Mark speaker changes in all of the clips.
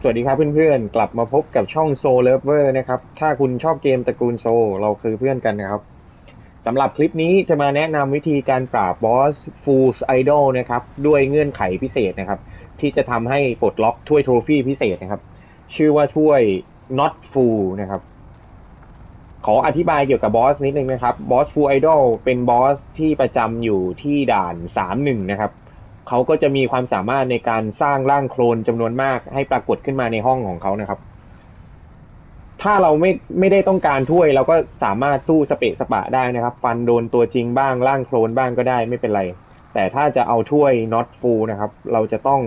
Speaker 1: สวัสดีครับเพื่อนๆ กลับมาพบกับช่อง Soul Lover นะครับ ถ้าคุณชอบเกมตระกูลโซ เราคือเพื่อนกันนะครับสำหรับคลิปนี้จะมาแนะนำวิธีการปราบบอส Fool's Idol นะครับ ด้วยเงื่อนไขพิเศษนะครับ ที่จะทำให้ปลดล็อกถ้วยโทรฟี่พิเศษนะครับ ชื่อว่าถ้วย Not Fool นะครับ ขออธิบายเกี่ยวกับบอสนิดนึงนะครับบอส Full Idol เป็นบอสที่ประจำอยู่ที่ด่าน 3-1 นะครับ เขาก็จะมีความสามารถในการสร้างร่างโคลนจำนวนมากให้ปรากฏขึ้นมาในห้องของเขานะครับ ถ้าเราไม่ไม่ได้ต้องการถ้วย เราก็สามารถสู้สเปะสปะได้นะครับ ฟันโดนตัวจริงบ้างร่างโคลนบ้างก็ได้ไม่เป็นไร แต่ถ้าจะเอาถ้วย not full นะครับ เราจะต้อง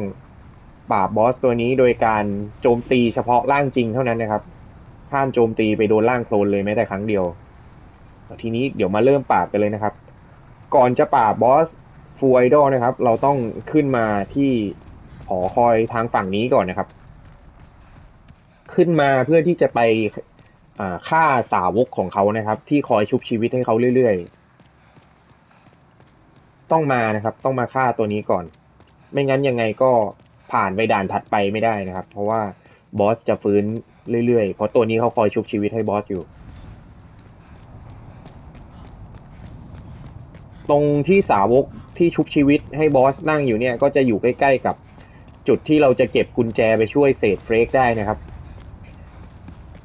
Speaker 1: ปราบบอสตัวนี้โดยการโจมตีเฉพาะร่างจริงเท่านั้นนะครับห้ามโจมตีไปโดนร่างโคลนเลยแม้แต่ครั้งเดียว ทีนี้เดี๋ยวมาเริ่มปราบกันเลยนะครับ ก่อนจะปราบบอส ฟูไอดอลนะครับ เราต้องขึ้นมาที่หอคอยทางฝั่งนี้ก่อนนะครับ ขึ้นมาเพื่อที่จะไปฆ่าสาวกของเขานะครับ ที่คอยชุบชีวิตให้เขาเรื่อยๆ ต้องมานะครับ ต้องมาฆ่าตัวนี้ก่อน ไม่งั้นยังไงก็ผ่านไปด่านถัดไปไม่ได้นะครับ เพราะว่าบอสจะฟื้นเรื่อยๆ เพราะตัวนี้เขาคอยชุบชีวิตให้บอสอยู่ ตรงที่สาวก ที่ชุบชีวิตให้บอสนั่งอยู่เนี่ยก็จะอยู่ใกล้ๆกับจุดที่เราจะเก็บกุญแจไปช่วยเศษเฟรกได้นะครับ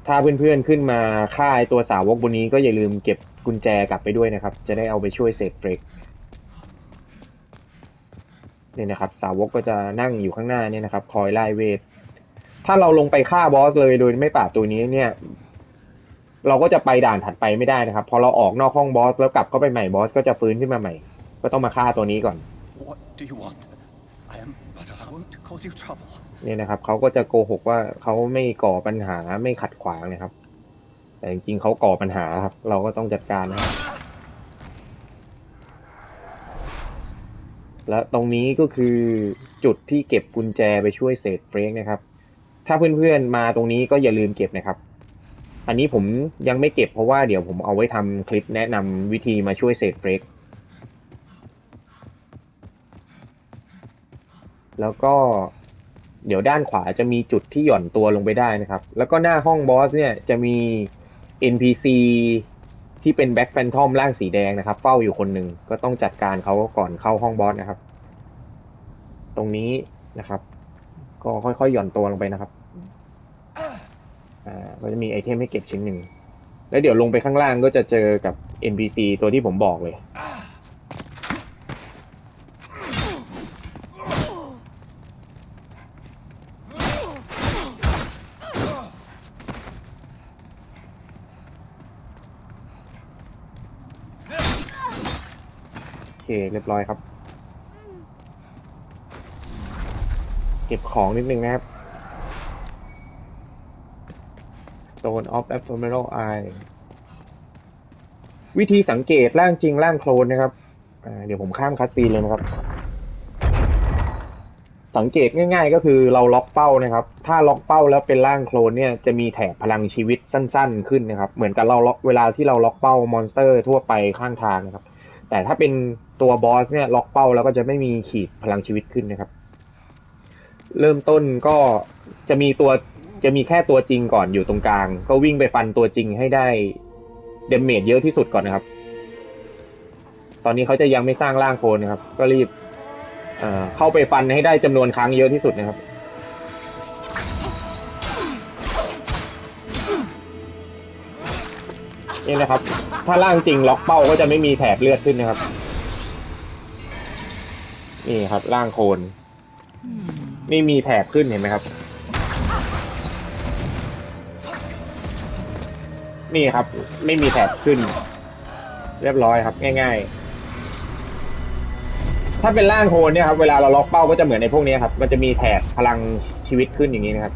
Speaker 1: ถ้าเพื่อนๆขึ้นมาฆ่าตัวสาวกบนนี้ก็อย่าลืมเก็บกุญแจกลับไปด้วยนะครับ จะได้เอาไปช่วยเศษเฟรกเนี่ยนะครับ สาวกก็จะนั่งอยู่ข้างหน้าเนี่ยนะครับ คอยไล่เวท ถ้าเราลงไปฆ่าบอสเลยโดยไม่ปราบตัวนี้เนี่ย เราก็จะไปด่านถัดไปไม่ได้นะครับ พอเราออกนอกห้องบอสแล้วกลับเข้าไปใหม่บอสก็จะฟื้นขึ้นมาใหม่ ก็ต้องมาฆ่าตัวนี้ก่อน
Speaker 2: What do you want? I am but I won't cause you trouble.
Speaker 1: เนี่ยนะครับเขาก็จะโกหกว่าเขาไม่ก่อปัญหาไม่ขัดขวางนะครับ แต่จริงๆเขาก่อปัญหาครับ เราก็ต้องจัดการนะครับ และตรงนี้ก็คือจุดที่เก็บกุญแจไปช่วยเศษเฟรกนะครับ ถ้าเพื่อนๆมาตรงนี้ก็อย่าลืมเก็บนะครับ อันนี้ผมยังไม่เก็บเพราะว่าเดี๋ยวผมเอาไว้ทำคลิปแนะนำวิธีมาช่วยเศษเฟรก แล้วก็เดี๋ยวด้านขวาจะมีจุดที่หย่อนตัวลงไปได้นะครับ แล้วก็หน้าห้องบอสเนี่ยจะมี NPC ที่เป็นแบ็คแฟนทอมร่างสีแดงนะครับ เฝ้าอยู่คนหนึ่งก็ต้องจัดการเขาก่อนเข้าห้องบอสนะครับ ตรงนี้นะครับ ก็ค่อยๆหย่อนตัวลงไปนะครับอ่าก็จะมีไอเทมให้เก็บชิ้นหนึ่งแล้วเดี๋ยวลงไปข้างล่างก็จะเจอกับ NPC ตัวที่ผมบอกเลย เคเรียบร้อยครับ เก็บของนิดนึงนะครับ Stone of Ephemeral Eye วิธีสังเกตร่างจริงร่างโคลนนะครับเดี๋ยวผมข้ามคัดซีเลยนะครับ สังเกตง่าย ๆ ก็คือเราล็อกเป้านะครับ ถ้าล็อกเป้าแล้วเป็นร่างโคลนเนี่ยจะมีแถบพลังชีวิตสั้น ๆ ขึ้นนะครับ เหมือนกับเราล็อกเวลาที่เราล็อกเป้ามอนสเตอร์ทั่วไปข้างทางนะครับ แต่ถ้าเป็นตัวบอสเนี่ยล็อกเป้าแล้วก็จะไม่มีขีดพลังชีวิตขึ้นนะครับ เริ่มต้นก็จะมีตัวจะมีแค่ตัวจริงก่อนอยู่ตรงกลาง ก็วิ่งไปฟันตัวจริงให้ได้เดเมจเยอะที่สุดก่อนนะครับ ตอนนี้เขาจะยังไม่สร้างร่างโคลนนะครับ ก็รีบเอ่อเข้าไปฟันให้ได้จำนวนครั้งเยอะที่สุดนะครับ นี่นะครับ ถ้าร่างจริงล็อกเป้าก็จะไม่มีแถบเลือดขึ้นนะครับ นี่ครับร่างโคลนนี่มีแถบขึ้นเห็นไหมครับ นี่ครับ ไม่มีแถบขึ้น เรียบร้อยครับ ง่าย ๆ ถ้าเป็นร่างโคลนเนี่ยครับ เวลาเราล็อกเป้าก็จะเหมือนในพวกนี้ครับ มันจะมีแถบพลังชีวิตขึ้นอย่างนี้นะครับ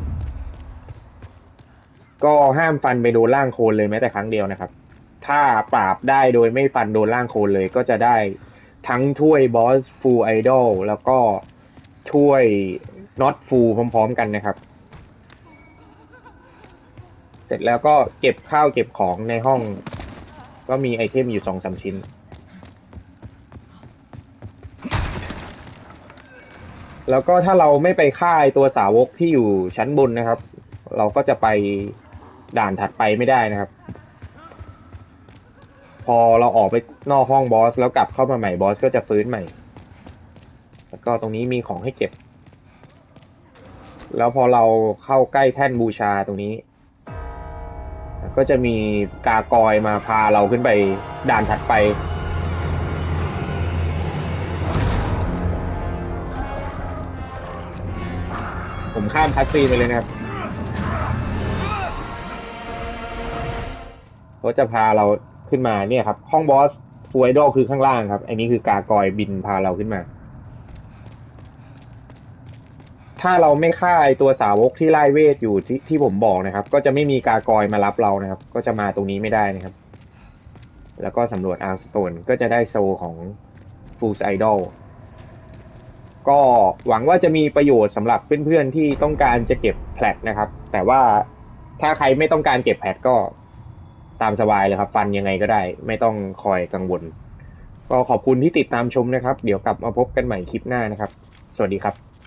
Speaker 1: ก็ห้ามฟันไปโดนร่างโคลนเลยแม้แต่ครั้งเดียวนะครับ ถ้าปราบได้โดยไม่ฟันโดนร่างโคลนเลยก็จะได้ทั้งถ้วยบอสฟูลไอดอลแล้วก็ถ้วยน็อตฟูลพร้อมๆกันนะครับ เสร็จแล้วก็เก็บข้าวเก็บของในห้อง ก็มีไอเทมอยู่สองสามชิ้นแล้วก็ถ้าเราไม่ไปฆ่าตัวสาวกที่อยู่ชั้นบนนะครับ เราก็จะไป ด่านถัดไปไม่ได้นะครับ พอเราออกไปนอกห้องบอส แล้วกลับเข้ามาใหม่บอสก็จะฟื้นใหม่ แล้วก็ตรงนี้มีของให้เก็บ แล้วพอเราเข้าใกล้แท่นบูชาตรงนี้ ก็จะมีกากอยมาพาเราขึ้นไปด่านถัดไปผมข้ามคัสซีไปเลยนะครับ เขาจะพาเราขึ้นมาเนี่ยครับ ห้องบอสฟูไอดอลคือข้างล่างครับ อันนี้คือกากอยบินพาเราขึ้นมา ถ้าเราไม่ฆ่าไอตัวสาวกที่ไล่เวทอยู่ที่ที่ผมบอกนะครับ ก็จะไม่มีกากอยมารับเรานะครับ ก็จะมาตรงนี้ไม่ได้นะครับ แล้วก็สำรวจอาร์สโตนก็จะได้โซของฟูสไอดอลก็หวังว่าจะมีประโยชน์สำหรับเพื่อนๆที่ต้องการจะเก็บแพลตนะครับ แต่ว่าถ้าใครไม่ต้องการเก็บแพลตก็ ตามสบายเลยครับ ฟันยังไงก็ได้ ไม่ต้องคอยกังวล ก็ขอบคุณที่ติดตามชมนะครับ เดี๋ยวกลับมาพบกันใหม่คลิปหน้านะครับ สวัสดีครับ